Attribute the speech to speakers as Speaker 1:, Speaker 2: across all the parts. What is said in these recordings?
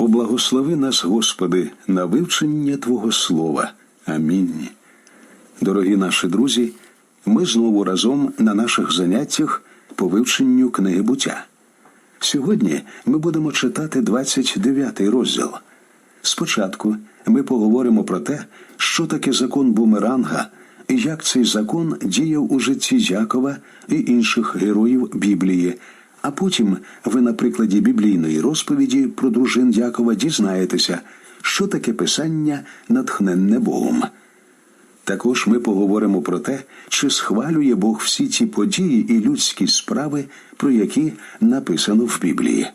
Speaker 1: Поблагослови нас, Господи, на вивчення Твого Слова. Амінь. Дорогі наші друзі, ми знову разом на наших заняттях по вивченню книги буття. Сьогодні ми будемо читати 29 розділ. Спочатку ми поговоримо про те, що таке закон бумеранга і як цей закон діяв у житті Якова і інших героїв Біблії. А потім ви на прикладі біблійної розповіді про дружин Якова дізнаєтеся, що таке писання натхненне Богом. Також ми поговоримо про те, чи схвалює Бог всі ті події і людські справи, про які написано в Біблії.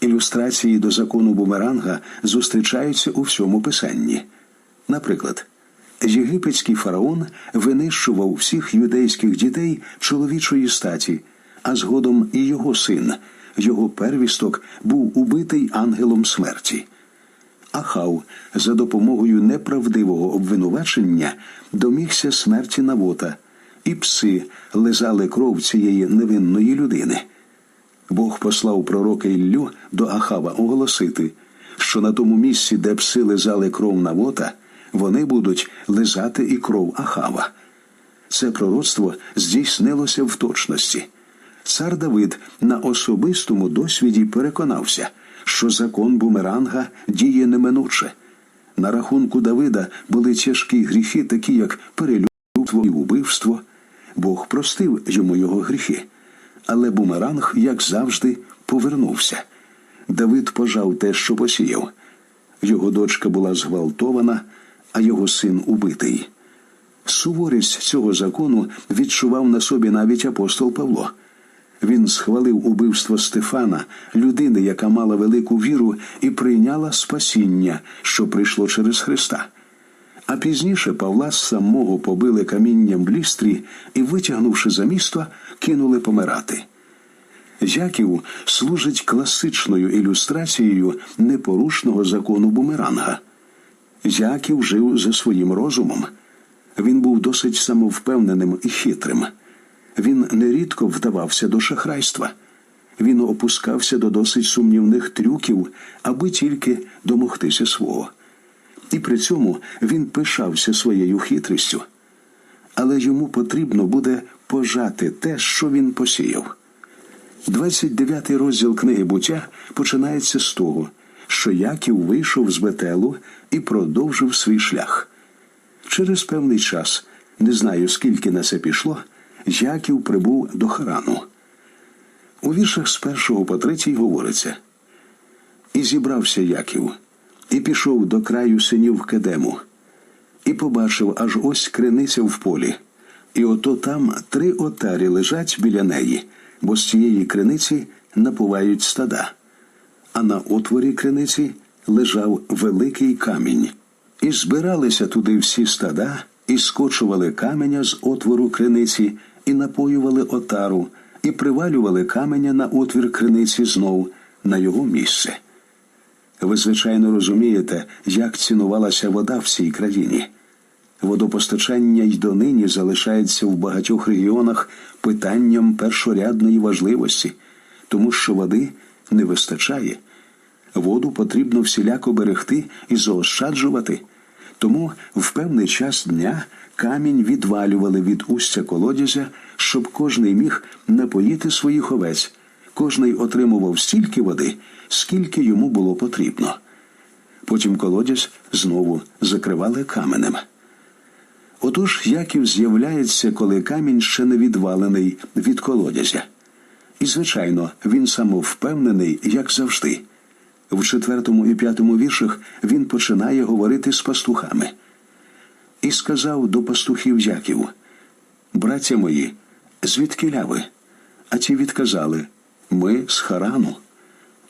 Speaker 1: Ілюстрації до закону бумеранга зустрічаються у всьому писанні. Наприклад, єгипетський фараон винищував всіх юдейських дітей чоловічої статі, а згодом і його син, його первісток, був убитий ангелом смерті. Ахав за допомогою неправдивого обвинувачення домігся смерті Навота, і пси лизали кров цієї невинної людини. Бог послав пророка Іллю до Ахава оголосити, що на тому місці, де пси лизали кров Навота, вони будуть лизати і кров Ахава. Це пророцтво здійснилося в точності. Цар Давид на особистому досвіді переконався, що закон бумеранга діє неминуче. На рахунку Давида були тяжкі гріхи, такі як перелюбство і убивство. Бог простив йому його гріхи. Але бумеранг, як завжди, повернувся. Давид пожав те, що посіяв. Його дочка була зґвалтована, а його син убитий. Суворість цього закону відчував на собі навіть апостол Павло. Він схвалив убивство Стефана, людини, яка мала велику віру і прийняла спасіння, що прийшло через Христа. А пізніше Павла самого побили камінням в лістрі і, витягнувши за місто, кинули помирати. Яків служить класичною ілюстрацією непорушного закону бумеранга. Яків жив за своїм розумом. Він був досить самовпевненим і хитрим. Він нерідко вдавався до шахрайства. Він опускався до досить сумнівних трюків, аби тільки домогтися свого. І при цьому він пишався своєю хитрістю. Але йому потрібно буде пожати те, що він посіяв. 29 розділ книги буття починається з того, що Яків вийшов з Бетелу і продовжив свій шлях. Через певний час, не знаю скільки на це пішло, Яків прибув до Харану. У віршах з першого по третій говориться: І зібрався Яків, і пішов до краю синів Кедему, і побачив аж ось криниця в полі, і ото там три отарі лежать біля неї, бо з цієї криниці напувають стада. А на отворі криниці лежав великий камінь, і збиралися туди всі стада, і скочували каменя з отвору криниці, і напоювали отару, і привалювали каменя на отвір криниці знов на його місце. Ви, звичайно, розумієте, як цінувалася вода в цій країні. Водопостачання й донині залишається в багатьох регіонах питанням першорядної важливості, тому що води не вистачає. Воду потрібно всіляко берегти і заощаджувати. Тому в певний час дня камінь відвалювали від устя колодязя, щоб кожний міг напоїти своїх овець, кожний отримував стільки води, скільки йому було потрібно. Потім колодязь знову закривали каменем. Отож Яків з'являється, коли камінь ще не відвалений від колодязя. І, звичайно, він самовпевнений, як завжди. В четвертому і п'ятому віршах він починає говорити з пастухами. І сказав до пастухів Яків, Браття мої, звідки ляви? А ті відказали Ми з Харану.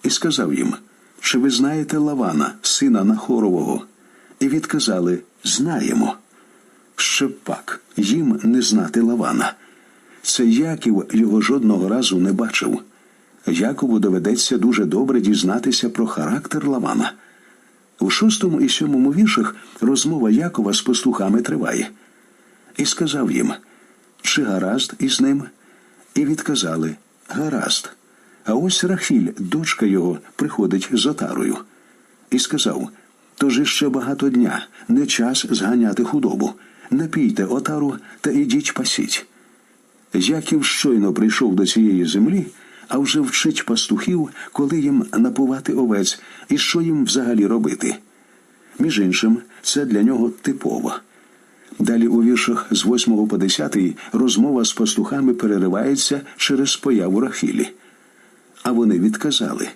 Speaker 1: І сказав їм, Чи ви знаєте Лавана, сина Нахорового? І відказали Знаємо. Ще пак їм не знати Лавана. Це Яків його жодного разу не бачив. Якову доведеться дуже добре дізнатися про характер Лавана. У шостому і сьомому віршах розмова Якова з пастухами триває. І сказав їм, чи гаразд із ним? І відказали Гаразд. А ось Рахіль, дочка його, приходить з отарою. І сказав: Тож іще багато дня, не час зганяти худобу. Напійте отару та ідіть пасіть. Яків щойно прийшов до цієї землі, а вже вчить пастухів, коли їм напувати овець і що їм взагалі робити. Між іншим, це для нього типово. Далі у віршах з 8 по 10 розмова з пастухами переривається через появу Рахілі. А вони відказали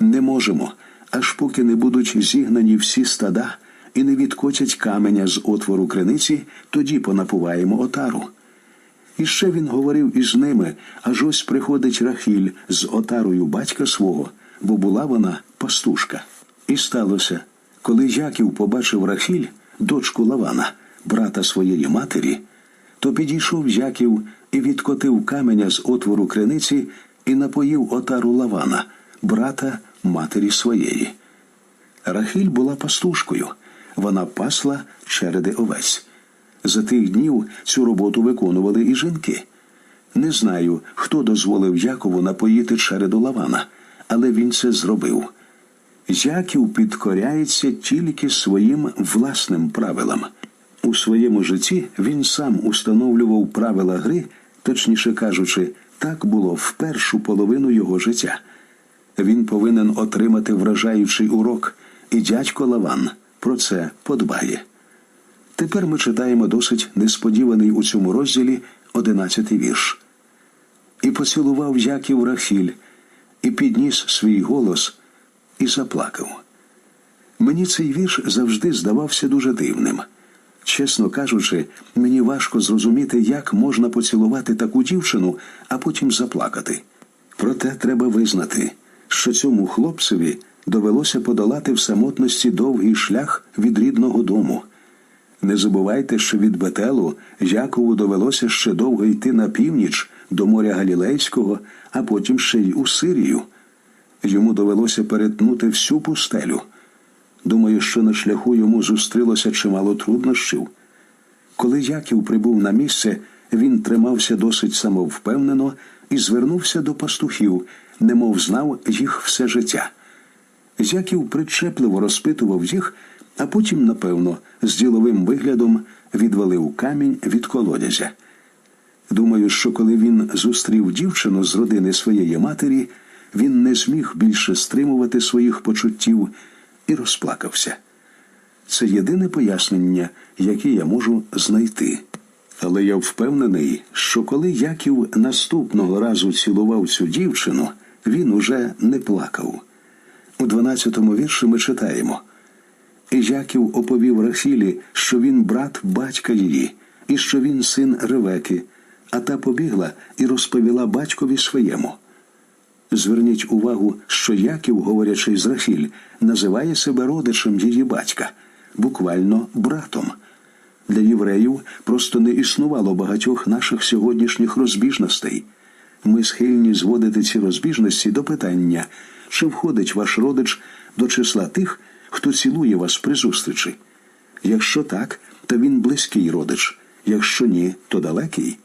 Speaker 1: не можемо, аж поки не будуть зігнані всі стада і не відкотять каменя з отвору криниці, тоді понапуваємо отару. І ще він говорив із ними, аж ось приходить Рахіль з отарою батька свого, бо була вона пастушка. І сталося, коли Яків побачив Рахіль, дочку Лавана, брата своєї матері, то підійшов Яків і відкотив каменя з отвору криниці і напоїв отару Лавана, брата матері своєї. Рахіль була пастушкою, вона пасла череди овець. За тих днів цю роботу виконували і жінки. Не знаю, хто дозволив Якову напоїти череду Лавана, але він це зробив. Яків підкоряється тільки своїм власним правилам. У своєму житті він сам установлював правила гри, точніше кажучи, так було в першу половину його життя. Він повинен отримати вражаючий урок, і дядько Лаван про це подбає. Тепер ми читаємо досить несподіваний у цьому розділі одинадцятий вірш. І поцілував Яків Рахіль, і підніс свій голос, і заплакав. Мені цей вірш завжди здавався дуже дивним. Чесно кажучи, мені важко зрозуміти, як можна поцілувати таку дівчину, а потім заплакати. Проте треба визнати, що цьому хлопцеві довелося подолати в самотності довгий шлях від рідного дому. Не забувайте, що від Бетелу Якову довелося ще довго йти на північ до моря Галілейського, а потім ще й у Сирію. Йому довелося перетнути всю пустелю. Думаю, що на шляху йому зустрілося чимало труднощів. Коли Яків прибув на місце, він тримався досить самовпевнено і звернувся до пастухів, немов знав їх все життя. Яків причепливо розпитував їх, а потім, напевно, з діловим виглядом відвалив камінь від колодязя. Думаю, що коли він зустрів дівчину з родини своєї матері, він не зміг більше стримувати своїх почуттів і розплакався. Це єдине пояснення, яке я можу знайти. Але я впевнений, що коли Яків наступного разу цілував цю дівчину, він уже не плакав. У 12-му вірші ми читаємо. І Яків оповів Рахілі, що він брат батька її, і що він син Ревеки, а та побігла і розповіла батькові своєму. Зверніть увагу, що Яків, говорячи з Рахіль, називає себе родичем її батька, буквально братом. Для євреїв просто не існувало багатьох наших сьогоднішніх розбіжностей. Ми схильні зводити ці розбіжності до питання, чи входить ваш родич до числа тих, хто цілує вас при зустрічі. Якщо так, то він близький родич, якщо ні, то далекий.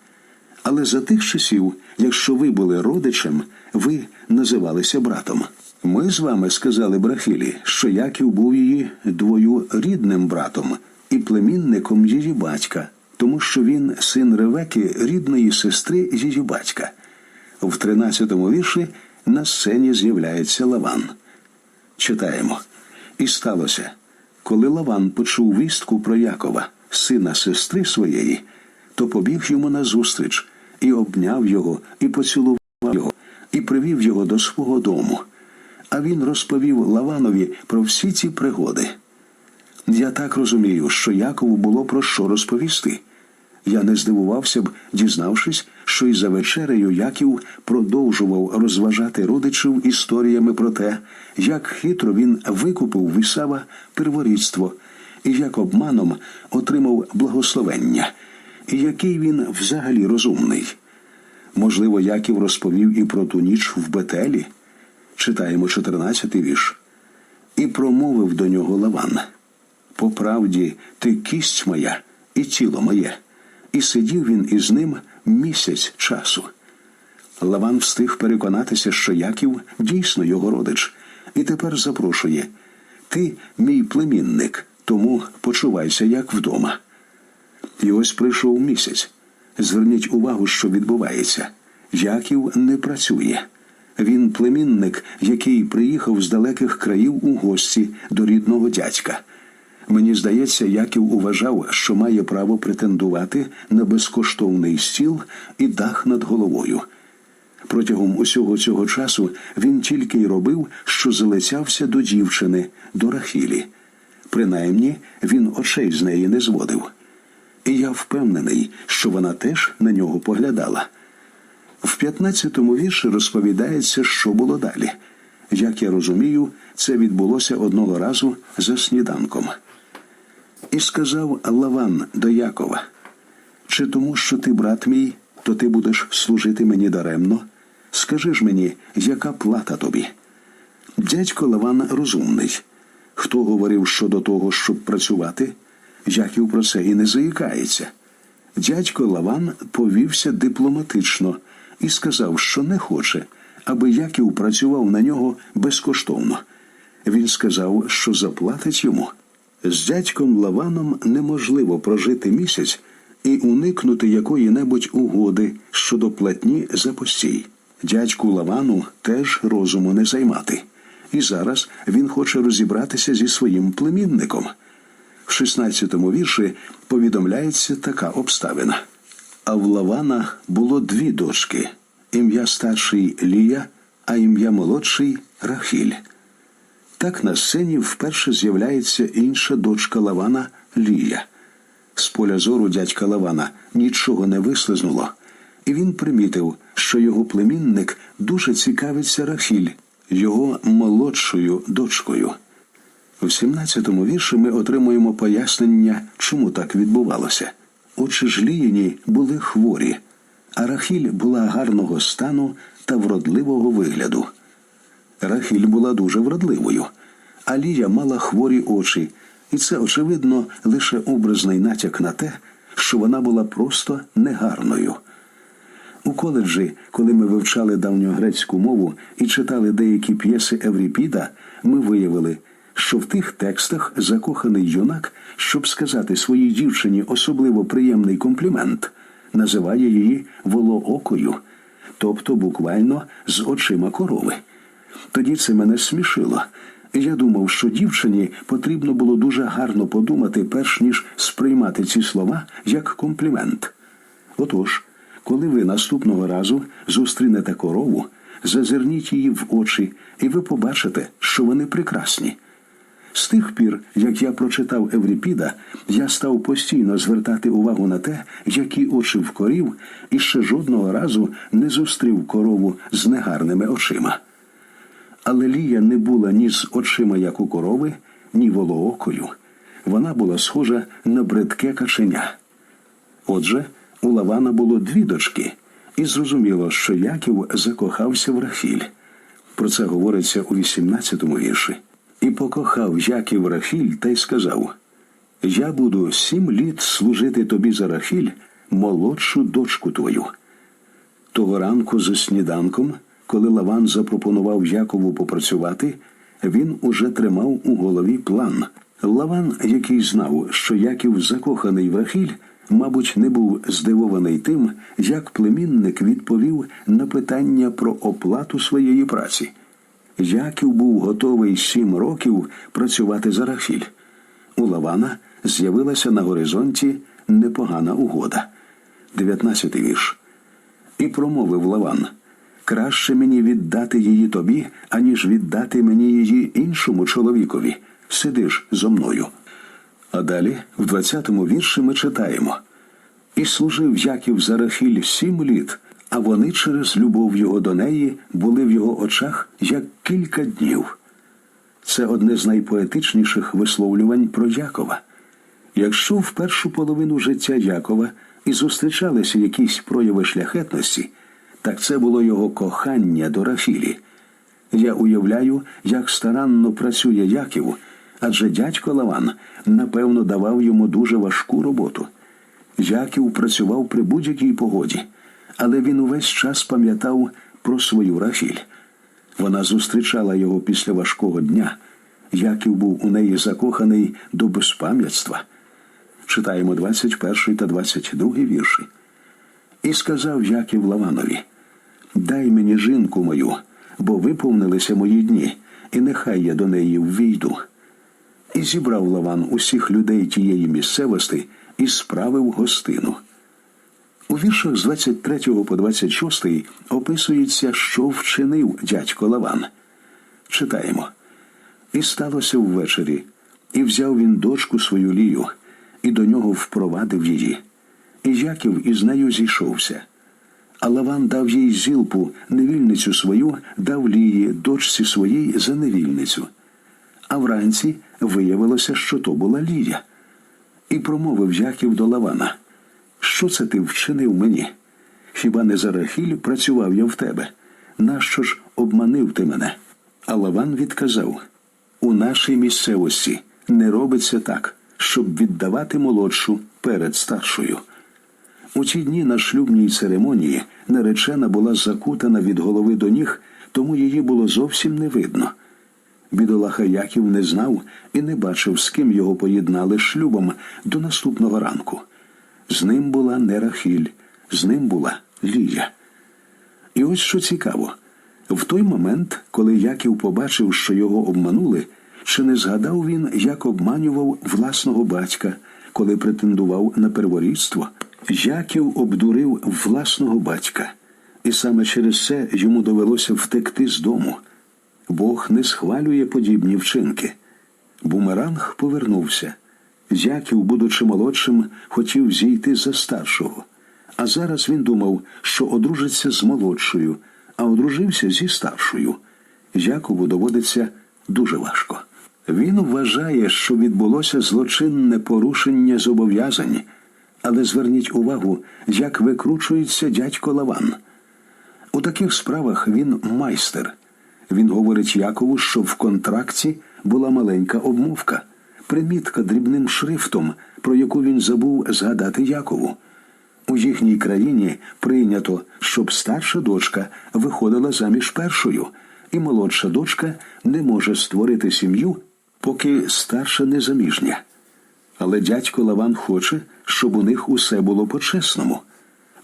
Speaker 1: Але за тих часів, якщо ви були родичем, ви називалися братом. Ми з вами сказали Брахілі, що Яків був її двоюрідним братом і племінником її батька, тому що він син Ревеки, рідної сестри її батька. В 13-му вірші на сцені з'являється Лаван. Читаємо. І сталося, коли Лаван почув вістку про Якова, сина сестри своєї, то побіг йому назустріч і обняв його, і поцілував його, і привів його до свого дому. А він розповів Лаванові про всі ці пригоди. Я так розумію, що Якову було про що розповісти. Я не здивувався б, дізнавшись, що й за вечерею Яків продовжував розважати родичів історіями про те, як хитро він викупив вісава перворідство, і як обманом отримав благословення, і який він взагалі розумний. Можливо, Яків розповів і про ту ніч в Бетелі. Читаємо 14-й вірш. І промовив до нього Лаван. По правді, ти кість моя і тіло моє. І сидів він із ним місяць часу. Лаван встиг переконатися, що Яків дійсно його родич, і тепер запрошує Ти мій племінник, тому почувайся як вдома. І ось прийшов місяць. Зверніть увагу, що відбувається. Яків не працює. Він племінник, який приїхав з далеких країв у гості до рідного дядька. Мені здається, Яків уважав, що має право претендувати на безкоштовний стіл і дах над головою. Протягом усього цього часу він тільки й робив, що залицявся до дівчини, до Рахілі. Принаймні, він очей з неї не зводив. І я впевнений, що вона теж на нього поглядала. В 15-му вірші розповідається, що було далі. Як я розумію, це відбулося одного разу за сніданком. І сказав Лаван до Якова: чи тому, що ти брат мій, то ти будеш служити мені даремно? Скажи ж мені, яка плата тобі? Дядько Лаван розумний. Хто говорив щодо того, щоб працювати? Яків про це і не заїкається. Дядько Лаван повівся дипломатично і сказав, що не хоче, аби Яків працював на нього безкоштовно. Він сказав, що заплатить йому. З дядьком Лаваном неможливо прожити місяць і уникнути якої-небудь угоди щодо платні за постій. Дядьку Лавану теж розуму не займати. І зараз він хоче розібратися зі своїм племінником. В 16-му вірші повідомляється така обставина. А в Лавана було дві дочки: ім'я старший Лія, а ім'я молодший Рахіль. Так на сцені вперше з'являється інша дочка Лавана Лія. З поля зору дядька Лавана нічого не вислизнуло, і він примітив, що його племінник дуже цікавиться Рахіль, його молодшою дочкою. В 17-му вірші ми отримуємо пояснення, чому так відбувалося. Очі ж Ліїні були хворі, а Рахіль була гарного стану та вродливого вигляду. Рахіль була дуже вродливою, а Лія мала хворі очі, і це, очевидно, лише образний натяк на те, що вона була просто негарною. У коледжі, коли ми вивчали давньогрецьку мову і читали деякі п'єси Евріпіда, ми виявили, що в тих текстах закоханий юнак, щоб сказати своїй дівчині особливо приємний комплімент, називає її волоокою, тобто буквально з очима корови. Тоді це мене смішило. Я думав, що дівчині потрібно було дуже гарно подумати, перш ніж сприймати ці слова як комплімент. Отож, коли ви наступного разу зустрінете корову, зазирніть її в очі, і ви побачите, що вони прекрасні. З тих пір, як я прочитав Евріпіда, я став постійно звертати увагу на те, які очі в корів, і ще жодного разу не зустрів корову з негарними очима. Але Лія не була ні з очима, як у корови, ні волоокою. Вона була схожа на бридке каченя. Отже, у Лавана було дві дочки, і зрозуміло, що Яків закохався в Рахіль. Про це говориться у 18-му вірші. І покохав Яків Рахіль та й сказав: Я буду сім літ служити тобі за Рахіль, молодшу дочку твою. Того ранку за сніданком, коли Лаван запропонував Якову попрацювати, він уже тримав у голові план. Лаван, який знав, що Яків закоханий в Рахіль, мабуть, не був здивований тим, як племінник відповів на питання про оплату своєї праці. Яків був готовий сім років працювати за Рахіль. У Лавана з'явилася на горизонті непогана угода. 19 вірш. І промовив Лаван: Краще мені віддати її тобі, аніж віддати мені її іншому чоловікові. Сидиш зо мною. А далі, в 20-му вірші, ми читаємо: І служив Яків за Рахіль сім літ, а вони через любов його до неї були в його очах як кілька днів. Це одне з найпоетичніших висловлювань про Якова. Якщо в першу половину життя Якова і зустрічалися якісь прояви шляхетності, так це було його кохання до Рафілі. Я уявляю, як старанно працює Яків, адже дядько Лаван, напевно, давав йому дуже важку роботу. Яків працював при будь-якій погоді, але він увесь час пам'ятав про свою Рахіль. Вона зустрічала його після важкого дня. Яків був у неї закоханий до безпам'ятства. Читаємо 21 та 22 вірші. І сказав Яків Лаванові: Дай мені жінку мою, бо виповнилися мої дні, і нехай я до неї ввійду. І зібрав Лаван усіх людей тієї місцевості і справив гостину. У віршах з 23 по 26 описується, що вчинив дядько Лаван. Читаємо. І сталося ввечері, і взяв він дочку свою лію, і до нього впровадив її. І Яків із нею зійшовся. А Лаван дав їй зілпу, невільницю свою, дав лії дочці своїй за невільницю. А вранці виявилося, що то була Лія. І промовив Яків до Лавана: Що це ти вчинив мені? Хіба не за Рахіль працював я в тебе? Нащо ж обманив ти мене? А Лаван відказав: У нашій місцевості не робиться так, щоб віддавати молодшу перед старшою. У ті дні на шлюбній церемонії наречена була закутана від голови до ніг, тому її було зовсім не видно. Бідолаха Яків не знав і не бачив, з ким його поєднали шлюбом до наступного ранку. З ним була не Рахіль, з ним була Лія. І ось що цікаво. В той момент, коли Яків побачив, що його обманули, чи не згадав він, як обманював власного батька, коли претендував на перворідство? Яків обдурив власного батька, і саме через це йому довелося втекти з дому. Бог не схвалює подібні вчинки. Бумеранг повернувся. Яків, будучи молодшим, хотів зійти за старшого. А зараз він думав, що одружиться з молодшою, а одружився зі старшою. Якову доводиться дуже важко. Він вважає, що відбулося злочинне порушення зобов'язань, але зверніть увагу, як викручується дядько Лаван. У таких справах він майстер. Він говорить Якову, що в контракті була маленька обмовка, примітка дрібним шрифтом, про яку він забув згадати Якову. У їхній країні прийнято, щоб старша дочка виходила заміж першою, і молодша дочка не може створити сім'ю, поки старша не заміжня. Але дядько Лаван хоче, щоб у них усе було по-чесному.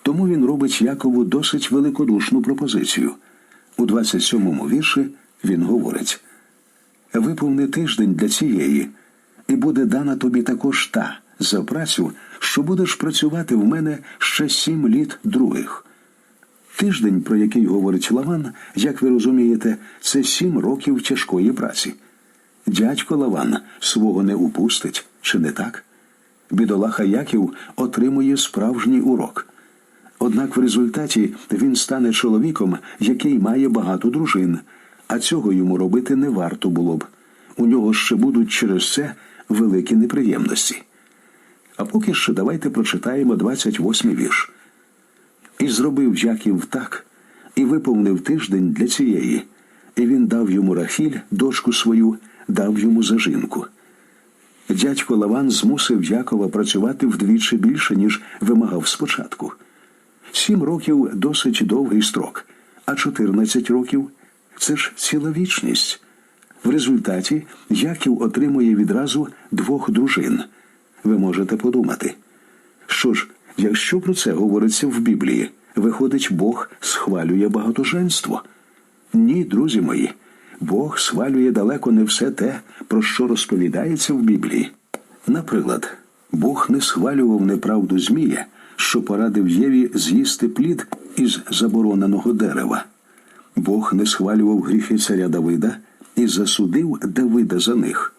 Speaker 1: Тому він робить Якову досить великодушну пропозицію. У 27-му вірші він говорить: Виповни тиждень для цієї, і буде дана тобі також та за працю, що будеш працювати в мене ще сім літ других. Тиждень, про який говорить Лаван, як ви розумієте, це сім років тяжкої праці. Дядько Лаван свого не упустить, чи не так? Бідолаха Яків отримує справжній урок. Однак в результаті він стане чоловіком, який має багато дружин, а цього йому робити не варто було б. У нього ще будуть через це великі неприємності. А поки що давайте прочитаємо 28-й вірш. І зробив Яків так, і виповнив тиждень для цієї, і він дав йому Рахіль, дочку свою, дав йому за жінку. Дядько Лаван змусив Якова працювати вдвічі більше, ніж вимагав спочатку. Сім років досить довгий строк, а 14 років це ж ціла вічність. В результаті Яків отримує відразу двох дружин. Ви можете подумати. Що ж, якщо про це говориться в Біблії, виходить, Бог схвалює багатоженство? Ні, друзі мої, Бог схвалює далеко не все те, про що розповідається в Біблії. Наприклад, Бог не схвалював неправду Змія, що порадив Єві з'їсти плід із забороненого дерева. Бог не схвалював гріхи царя Давида і засудив Давида за них.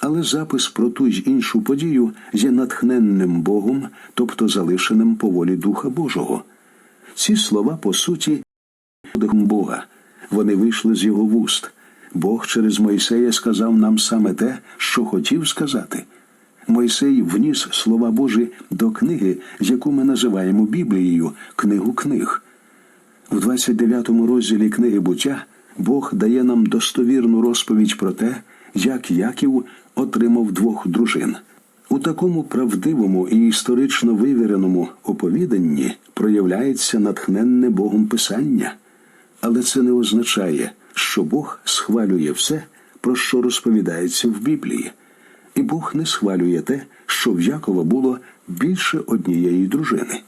Speaker 1: Але запис про ту й іншу подію є натхненним Богом, тобто залишеним по волі Духа Божого. Ці слова, по суті, Бога. Вони вийшли з його вуст. Бог через Мойсея сказав нам саме те, що хотів сказати. Мойсей вніс слова Божі до книги, яку ми називаємо Біблією, книгу книг. У 29 розділі книги буття Бог дає нам достовірну розповідь про те, як Яків отримав двох дружин. У такому правдивому і історично вивіреному оповіданні проявляється натхненне Богом Писання, але це не означає, що Бог схвалює все, про що розповідається в Біблії, і Бог не схвалює те, що в Якова було більше однієї дружини.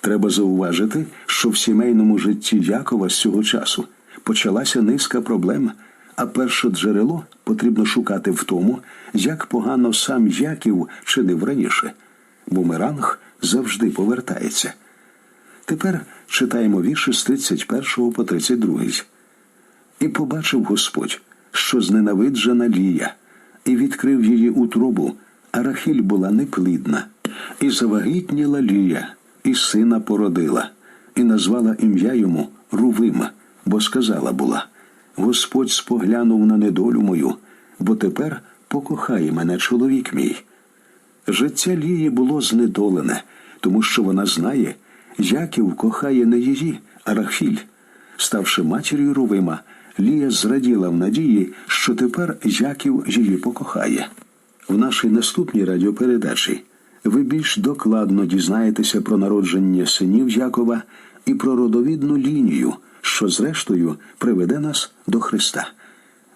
Speaker 1: Треба зауважити, що в сімейному житті Якова з цього часу почалася низка проблем, а перше джерело потрібно шукати в тому, як погано сам Яків чинив раніше. Бумеранг завжди повертається. Тепер читаємо вірші з 31 по 32. І побачив Господь, що зненавиджена Лія, і відкрив її утробу, а Рахіль була неплідна, і завагітніла Лія, і сина породила, і назвала ім'я йому Рувима, бо сказала була: Господь споглянув на недолю мою, бо тепер покохає мене чоловік мій. Життя Лії було знедолене, тому що вона знає, Яків кохає не її, а Рахіль. Ставши матір'ю Рувима, Лія зраділа в надії, що тепер Яків її покохає. В нашій наступній радіопередачі ви більш докладно дізнаєтеся про народження синів Якова і про родовідну лінію, що зрештою приведе нас до Христа.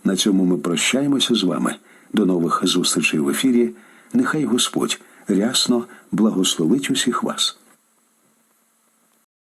Speaker 1: На цьому ми прощаємося з вами. До нових зустрічей в ефірі. Нехай Господь рясно благословить усіх вас.